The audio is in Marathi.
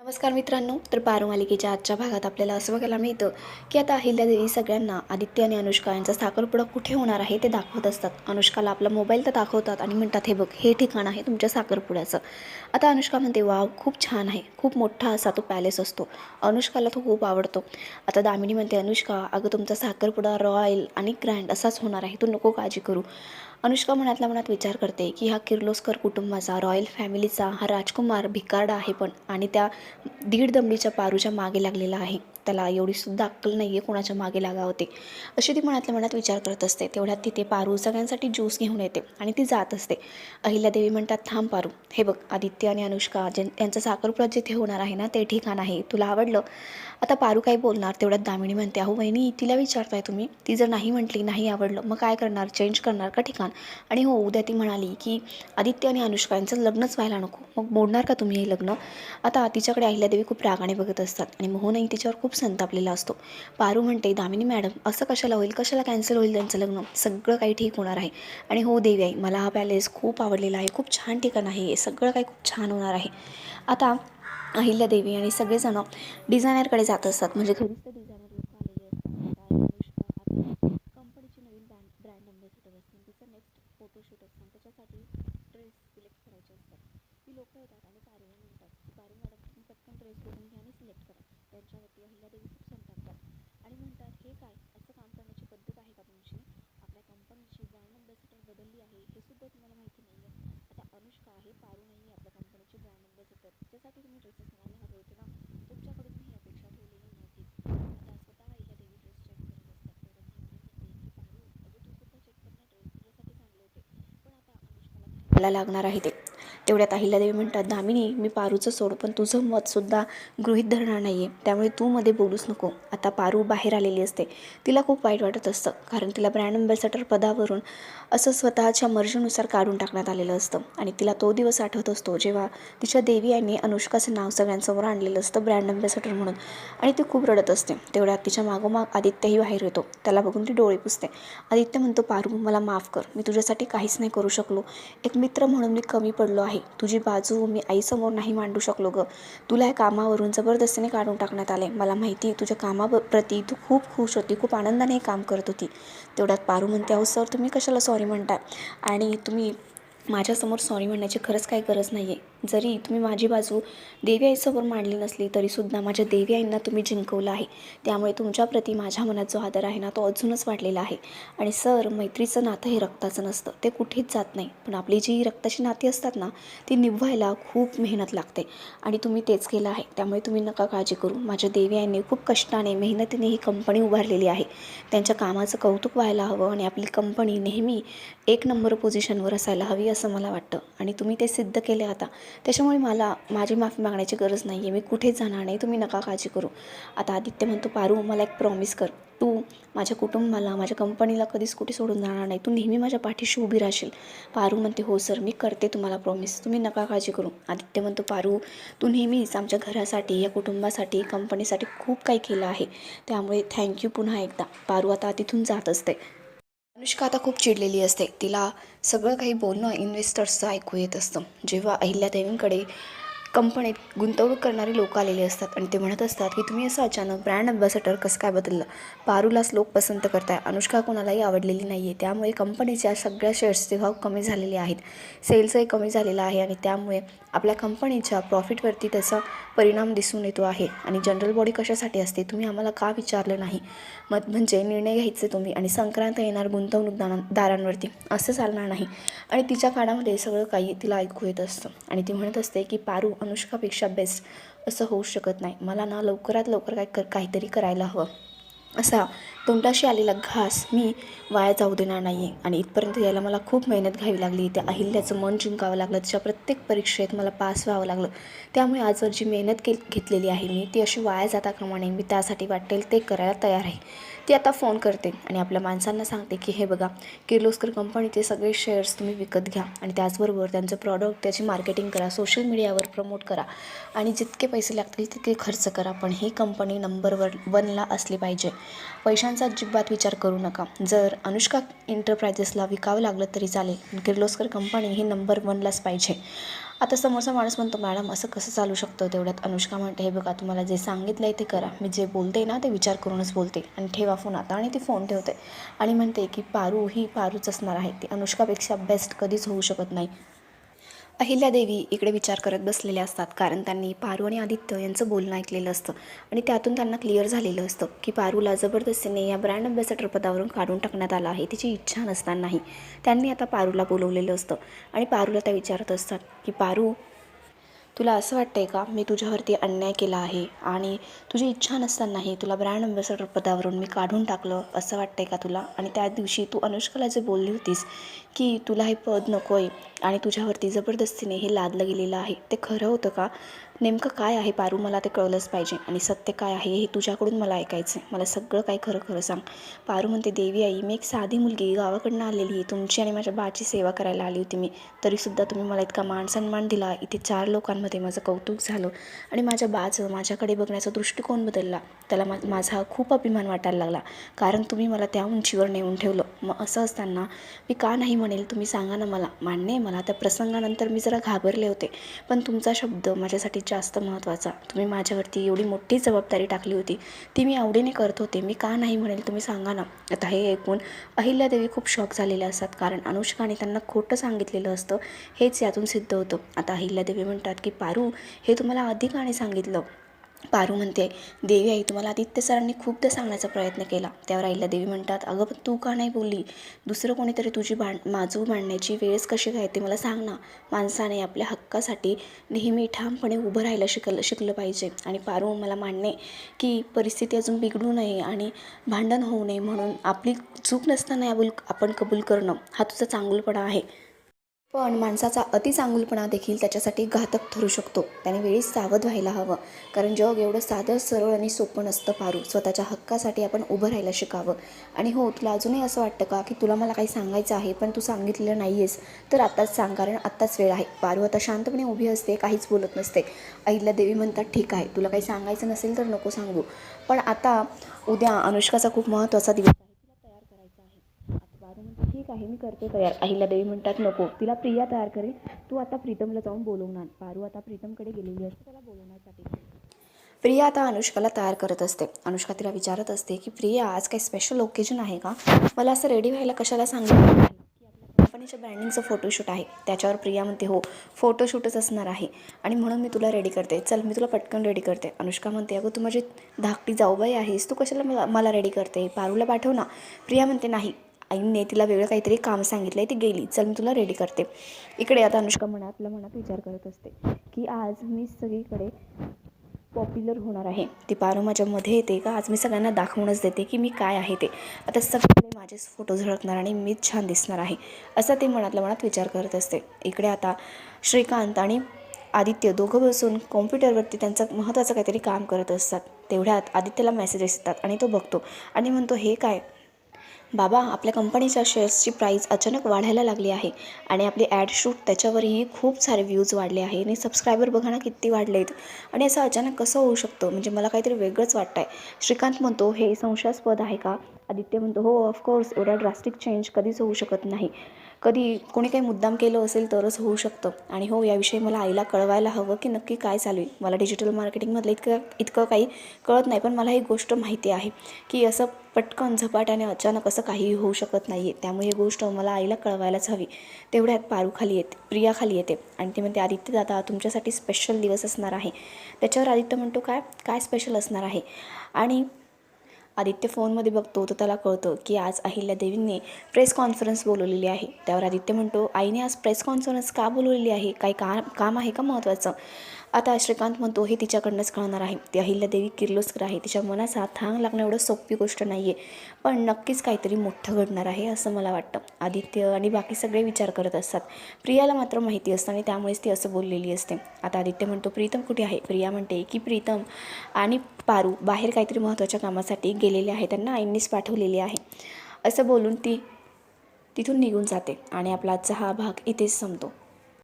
नमस्कार मित्रांनो तर पारू मालिकेच्या आजच्या भागात आपल्याला असं बघायला मिळतं की आता अहिल्यादेवी सगळ्यांना आदित्य आणि अनुष्का यांचा साखरपुडा कुठे होणार आहे ते दाखवत असतात. अनुष्काला आपला मोबाईल तर दाखवतात आणि म्हणतात हे बघ हे ठिकाण आहे तुमच्या साखरपुड्याचं. आता अनुष्का म्हणते वाव खूप छान आहे. खूप मोठा असा तो पॅलेस असतो. अनुष्काला तो खूप आवडतो. आता दामिनी म्हणते अनुष्का अगं तुमचा साखरपुडा रॉयल आणि ग्रँड असाच होणार आहे. तू नको काळजी करू. अनुष्का मनातल्या मनात विचार करते की हा किर्लोस्कर कुटुंबाचा रॉयल फॅमिलीचा हा राजकुमार भिकारडा आहे पण आणि त्या दीड दमडीच्या पारूच्या मागे लागलेला आहे. त्याला एवढीसुद्धा अक्कल नाही आहे कोणाच्या मागे लागावं ते अशी ती मनातल्या मनात विचार करत असते. तेवढ्यात तिथे पारू सगळ्यांसाठी ज्यूस घेऊन येते आणि ती जात असते. अहिल्यादेवी म्हणतात थांब पारू. हे बघ आदित्य आणि अनुष्का जे यांचा साखरपुडा जिथे होणार आहे ना ते ठिकाण आहे. तुला आवडलं? आता पारू काय बोलणार. तेवढ्यात दामिनी म्हणते अहो वहिनी तिला विचारताय तुम्ही? ती जर नाही म्हटली नाही आवडलं मग काय करणार? चेंज करणार का ठिकाण? आणि हो उद्या ती म्हणाली की आदित्य आणि अनुष्का यांचं लग्नच व्हायला नको. मग मोडणार का तुम्ही हे लग्न? आता तिच्याकडे अहिल्यादेवी खूप रागाने बघत असतात आणि मोहनही तिच्यावर खूप संतापलेला असतो. पारू म्हणते दामिनी मॅडम असं कशाला होईल? कशाला कॅन्सल होईल त्यांचं लग्न? सगळं काही ठीक होणार आहे. आणि हो देवी आई मला हा पॅलेस खूप आवडलेला आहे. खूप छान ठिकाण आहे हे. सगळं काही खूप छान होणार आहे. आता अहिल्यादेवी आणि सगळेजण डिझायनरकडे जात असतात. म्हणजे घरीच तर डिझायनर लोक आलेले कंपनीची नवीन ब्रँड ब्रँड अँबॅसिडर असतील. तिचं नेक्स्ट फोटोशूट असतं. त्याच्यासाठी ड्रेस सिलेक्ट करायचे असतात. ती लोक येतात आणि पारूला म्हणतात की पारू मॅडम तुम्ही पटकन ड्रेस बघून घ्या. त्यांच्यावरती अहिल्यादेवी खूप संतापतात आणि म्हणतात हे काय? असं काम करण्याची पद्धत आहे का तुमची? आपल्या कंपनीची ब्रँड अँबॅसिडर बदलली आहे. हे सुद्धा तुम्हाला माहिती नाही आहे आता अनुष्का आहे पारू नाही आहे आपल्या कंपनीची ब्रँड अँबॅसिडर. त्याच्यासाठी तुम्ही ड्रेसेस म्हणायला हवे होते ना? तुमच्याकडून मी ही अपेक्षा ठेवलेली नव्हती. आता स्वतः अहिल्यादेवी ड्रेस चेक करत असतात. तर म्हणते की पारू अगं तू सुद्धा चेक कर ड्रेस तुझ्यासाठी चांगले होते. पण आता अनुष्काला लागणार आहे ते. तेवढ्यात अहिल्यादेवी म्हणतात दामिनी मी पारूचं सोड पण तुझं मतसुद्धा गृहीत धरणार नाही आहे त्यामुळे तू मध्ये बोलूच नको. आता पारू बाहेर आलेली असते. तिला खूप वाईट वाटत असतं कारण तिला ब्रँड अँबॅसेडर पदावरून असं स्वतःच्या मर्जीनुसार काढून टाकण्यात आलेलं असतं. आणि तिला तो दिवस आठवत असतो जेव्हा तिच्या देवी यांनी अनुष्काचं नाव सगळ्यांसमोर आणलेलं असतं ब्रँड अँबॅसेडर म्हणून. आणि ती खूप रडत असते. तेवढ्यात तिच्या मागोमाग आदित्यही बाहेर येतो. त्याला बघून ती डोळे पुसते. आदित्य म्हणतो पारू मला माफ कर. मी तुझ्यासाठी काहीच नाही करू शकलो. एक मित्र म्हणून मी कमी पडलो आहे. तुझी बाजू मी आईसमोर नाही मांडू शकलो ग. तुला या कामावरून जबरदस्तीने काढून टाकण्यात आले मला माहिती आहे तुझ्या कामाप्रती तू खूप खुश होती खूप आनंदाने हे काम करत होती. तेवढ्यात पारू म्हणते अहो सर तुम्ही कशाला सॉरी म्हणताय? आणि तुम्ही माझ्यासमोर सॉरी म्हणण्याची खरंच काही गरज नाही आहे जरी तुम्ही माझी बाजू देवी आईसमोर मांडली नसली तरीसुद्धा माझ्या देवी आईंना तुम्ही जिंकवलं आहे. त्यामुळे तुमच्याप्रती माझ्या मनात जो आदर आहे ना तो अजूनच वाढलेला आहे. आणि सर मैत्रीचं नातं हे रक्ताचं नसतं. ते कुठेच जात नाही. पण आपली जी रक्ताची नाती असतात ना ती निभवायला खूप मेहनत लागते. आणि तुम्ही तेच केलं आहे. त्यामुळे तुम्ही नका काळजी करू. माझ्या देवी आईने खूप कष्टाने मेहनतीने ही कंपनी उभारलेली आहे. त्यांच्या कामाचं कौतुक व्हायला हवं आणि आपली कंपनी नेहमी एक नंबर पोझिशनवर असायला हवी असं मला वाटतं. आणि तुम्ही ते सिद्ध केले आता. त्याच्यामुळे मला माझी माफी मागण्याची गरज नाही आहे मी कुठेच जाणार नाही. तुम्ही नका काळजी करू. आता आदित्य म्हणतो पारू मला एक प्रॉमिस कर. तू माझ्या कुटुंबाला माझ्या कंपनीला कधीच कुठे सोडून जाणार नाही. तू नेहमी माझ्या पाठीशी उभी राहशील. पारू म्हणते हो सर मी करते तुम्हाला प्रॉमिस तुम्ही नका काळजी करू. आदित्य म्हणतो पारू तू नेहमीच आमच्या घरासाठी या कुटुंबासाठी कंपनीसाठी खूप काही केलं आहे. त्यामुळे थँक्यू पुन्हा एकदा. पारू आता तिथून जात असते. अनुष्का आता खूप चिडलेली असते. तिला सगळं काही बोलणं इन्व्हेस्टर्सचं ऐकू येत असतं. जेव्हा अहिल्यादेवींकडे कंपनीत गुंतवणूक करणारे लोक आलेले असतात. आणि ते म्हणत असतात की तुम्ही असं अचानक ब्रँड अँबॅसेडर कसं काय बदललं? पारूलाच लोक पसंत करताय. अनुष्का कोणालाही आवडलेली नाही आहे त्यामुळे कंपनीच्या सगळ्या शेअर्सचे भाव कमी झालेले आहेत. सेल्सही कमी झालेला आहे आणि त्यामुळे आपल्या कंपनीच्या प्रॉफिटवरती त्याचा परिणाम दिसून येतो आहे. आणि जनरल बॉडी कशासाठी असते? तुम्ही आम्हाला का विचारलं नाही? मग म्हणजे निर्णय घ्यायचे तुम्ही आणि संक्रांत येणार गुंतवणूकदारां दारांवरती. असं चालणार नाही. आणि तिच्या काळामध्ये सगळं काही तिला ऐकू येत असतं. आणि ती म्हणत असते की पारू अनुष्कापेक्षा बेस्ट असं होऊ शकत नाही. मला ना लवकरात लवकर काय कर काहीतरी करायला हवं. असा तोंडाशी आलेला घास मी वाया जाऊ देणार नाही आहे आणि इथपर्यंत यायला मला खूप मेहनत घ्यावी लागली. त्या अहिल्याचं मन जिंकावं लागलं. तिच्या प्रत्येक परीक्षेत मला पास व्हावं लागलं. त्यामुळे आजवर जी मेहनत के घेतलेली आहे मी ती अशी वाया जाता कामा नये. मी त्यासाठी वाटेल ते करायला तयार आहे. ती आता फोन करते आणि आपल्या माणसांना सांगते की हे बघा किर्लोस्कर कंपनीचे सगळे शेअर्स तुम्ही विकत घ्या आणि त्याचबरोबर त्यांचं प्रॉडक्ट त्याची मार्केटिंग करा सोशल मीडियावर प्रमोट करा आणि जितके पैसे लागतील तितके खर्च करा. पण ही कंपनी नंबरवर वनला असली पाहिजे. पैशांचा अजिबात विचार करू नका. जर अनुष्का एंटरप्राइजेसला विकावं लागलं तरी चालेल. किर्लोस्कर कंपनी ही नंबर वनलाच पाहिजे. आता समोरचा माणूस म्हणतो मॅडम असं कसं चालू शकतं? तेवढ्यात अनुष्का म्हणते हे बघा तुम्हाला जे सांगितलं आहे ते करा. मी जे बोलते ना ते विचार करूनच बोलते. आणि ठेवा फोन आता. आणि ती फोन ठेवते. आणि म्हणते की पारू ही पारूच असणार आहे. ती अनुष्कापेक्षा बेस्ट कधीच होऊ शकत नाही. अहिल्यादेवी इकडे विचार करत बसलेल्या असतात कारण त्यांनी पारू आणि आदित्य यांचं बोलणं ऐकलेलं असतं आणि त्यातून त्यांना क्लिअर झालेलं असतं की पारूला जबरदस्तीने या ब्रँड अँबॅसेडर पदावरून काढून टाकण्यात आलं आहे तिची इच्छा नसतानाही. त्यांनी आता पारूला बोलवलेलं असतं आणि पारूला त्या विचारत असतात की पारू तुला असं वाटतंय का? मी तुझ्यावरती अन्याय केला आहे आणि तुझी इच्छा नसतानाही तुला ब्रँड अम्बॅसेडर पदावरून मी काढून टाकलं असं वाटतंय का तुला? आणि त्या दिवशी तू अनुष्काला जे बोलली होतीस की तुला हे पद नको आहे आणि तुझ्यावरती जबरदस्तीने हे लादलं गेलेलं आहे ते खरं होतं का? नेमकं काय आहे पारू? मला ते कळलंच पाहिजे. आणि सत्य काय आहे हे तुझ्याकडून मला ऐकायचं आहे मला सगळं काय खरं खरं सांग. पारू म्हणते देवी आई मी एक साधी मुलगी गावाकडनं आलेली तुमची आणि माझ्या बाची सेवा करायला आली होती मी. तरीसुद्धा तुम्ही मला इतका मान सन्मान दिला. इथे चार लोकांमध्ये माझं कौतुक झालं. आणि माझ्या बाचं माझ्याकडे बघण्याचा दृष्टिकोन बदलला. त्याला मा माझा खूप अभिमान वाटायला लागला. कारण तुम्ही मला त्या उंचीवर नेऊन ठेवलं. मग असं असताना मी का नाही म्हणेल? तुम्ही सांगा ना मला. मान्य आहे मला. त्या प्रसंगानंतर मी जरा घाबरले होते. पण तुमचा शब्द माझ्यासाठी जास्त महत्त्वाचा. तुम्ही माझ्यावरती एवढी मोठी जबाबदारी टाकली होती. ती मी आवडीने करत होते. मी का नाही म्हणेल? तुम्ही सांगा ना. आता हे ऐकून अहिल्यादेवी खूप शॉक झालेल्या असतात. कारण अनुष्काने त्यांना खोटं सांगितलेलं असतं. हेच यातून सिद्ध होतं. आता अहिल्यादेवी म्हणतात की पारू हे तुम्हाला अधिकाने सांगितलं? पारू म्हणते देवी आई तुम्हाला आदित्य सरांनी खूपदा सांगण्याचा प्रयत्न केला. त्यावर आईला देवी म्हणतात अगं पण तू का नाही बोलली? दुसरं कोणीतरी तुझी भांड माजू मांडण्याची वेळच कशी काय ते मला सांग ना. माणसाने आपल्या हक्कासाठी नेहमी ठामपणे उभं राहायला शिकलं शिकलं पाहिजे. आणि पारू मला मांडणे की परिस्थिती अजून बिघडू नये आणि भांडण होऊ नये म्हणून आपली चूक नसताना याबुल आपण कबूल करणं हा तुझा चांगलपणा आहे. पण माणसाचा अतिचांगुलपणा देखील त्याच्यासाठी घातक ठरू शकतो. त्याने वेळीच सावध व्हायला हवं. कारण जग एवढं साधं सरळ आणि सोपं नसतं पारू. स्वतःच्या हक्कासाठी आपण उभं राहायला शिकावं. आणि हो तुला अजूनही असं वाटतं का की तुला मला काही सांगायचं आहे पण तू सांगितलेलं नाही आहेस तर आत्ताच सांग कारण आत्ताच वेळ आहे. पारू आता शांतपणे उभी असते काहीच बोलत नसते. आईला देवी म्हणतात ठीक आहे. तुला काही सांगायचं नसेल तर नको सांगू. पण आता उद्या अनुष्काचा खूप महत्त्वाचा दिवस आहे तिला तयार करायचं आहे आता पारू म्हणते ठीक आहे मी करते तयार. अहिल्यादेवी म्हणतात नको तिला प्रिया तयार करेल. तू आता प्रीतमला जाऊन बोलवणार. पारू आता प्रीतमकडे गेलेली असते त्याला बोलवण्यासाठी प्रिया आता अनुष्काला तयार करत असते. अनुष्का तिला विचारत असते की प्रिया आज काही स्पेशल ओकेजन आहे का? मला असं रेडी व्हायला कशाला सांगितलं की कंपनीच्या ब्रँडिंगचं फोटोशूट आहे. त्याच्यावर प्रिया म्हणते हो फोटोशूटच असणार आहे. आणि म्हणून मी तुला रेडी करते. चल मी तुला पटकन रेडी करते. अनुष्का म्हणते अगं तू माझी धाकटी जाऊबाई आहेस. तू कशाला मला मला रेडी करते? पारूला पाठव ना. प्रिया म्हणते नाही आईने तिला वेगळं काहीतरी काम सांगितलं आहे ती गेली. चल मी तुला रेडी करते. इकडे आता अनुष्का मनातल्या मनात विचार करत असते की आज मी सगळीकडे पॉप्युलर होणार आहे. ती पारू माझ्यामध्ये येते का? आज मी सगळ्यांना दाखवूनच देते की मी काय आहे ते. आता सगळे माझेच फोटो झळकणार आणि मीच छान दिसणार आहे असा ते मनातल्या मनात विचार करत असते. इकडे आता श्रीकांत आणि आदित्य दोघं बसून कॉम्प्युटरवरती त्यांचं महत्त्वाचं काहीतरी काम करत असतात. तेवढ्यात आदित्यला मेसेजेस येतात आणि तो बघतो आणि म्हणतो हे काय? बाबा आपल्या कंपनीच्या शेअर्सची प्राईस अचानक वाढायला लागली आहे आणि आपली ॲड शूट त्याच्यावरही खूप सारे व्ह्यूज वाढले आहे आणि सबस्क्रायबर बघा ना किती वाढले आहेत आणि असं अचानक कसं होऊ शकतं? म्हणजे मला काहीतरी वेगळंच वाटतं आहे श्रीकांत म्हणतो हे संशयास्पद आहे का? आदित्य म्हणतो हो ऑफकोर्स एवढा ड्रास्टिक चेंज कधीच होऊ शकत नाही. कधी कोणी काही मुद्दाम केलं असेल तरच होऊ शकतं. आणि हो याविषयी मला आईला कळवायला हवं की नक्की काय चालू आहे. मला डिजिटल मार्केटिंगमधलं इतकं इतकं काही कळत नाही पण मला ही गोष्ट माहिती आहे की असं पटकन झपाट्याने अचानक असं काहीही होऊ शकत नाही आहे त्यामुळे ही गोष्ट मला आईला कळवायलाच हवी. तेवढ्यात पारू खाली येते प्रिया खाली येते. आणि ती म्हणते आदित्य दादा तुमच्यासाठी स्पेशल दिवस असणार आहे. त्याच्यावर आदित्य म्हणतो काय काय स्पेशल असणार आहे? आणि आदित्य फोनमध्ये बघतो तर त्याला कळतं की आज अहिल्यादेवींनी प्रेस कॉन्फरन्स बोलवलेली आहे. त्यावर आदित्य म्हणतो आईने आज प्रेस कॉन्फरन्स का बोलवलेली आहे? काही का काम आहे का महत्त्वाचं आता श्रीकांत म्हणतो हे तिच्याकडनंच कळणार आहे. ती अहिल्यादेवी किर्लोस्कर आहे. तिच्या मनाचा थांग लागणं एवढं सोपी गोष्ट नाही आहे पण नक्कीच काहीतरी मोठं घडणार आहे असं मला वाटतं. आदित्य आणि बाकी सगळे विचार करत असतात. प्रियाला मात्र माहिती असतं आणि त्यामुळेच ती असं बोललेली असते. आता आदित्य म्हणतो प्रीतम कुठे आहे? प्रिया म्हणते की प्रीतम आणि पारू बाहेर काहीतरी महत्त्वाच्या कामासाठी गेलेले आहे त्यांना आईंनीच पाठवलेली आहे. असं बोलून ती तिथून निघून जाते आणि आपला आजचा हा भाग इथेच संपतो.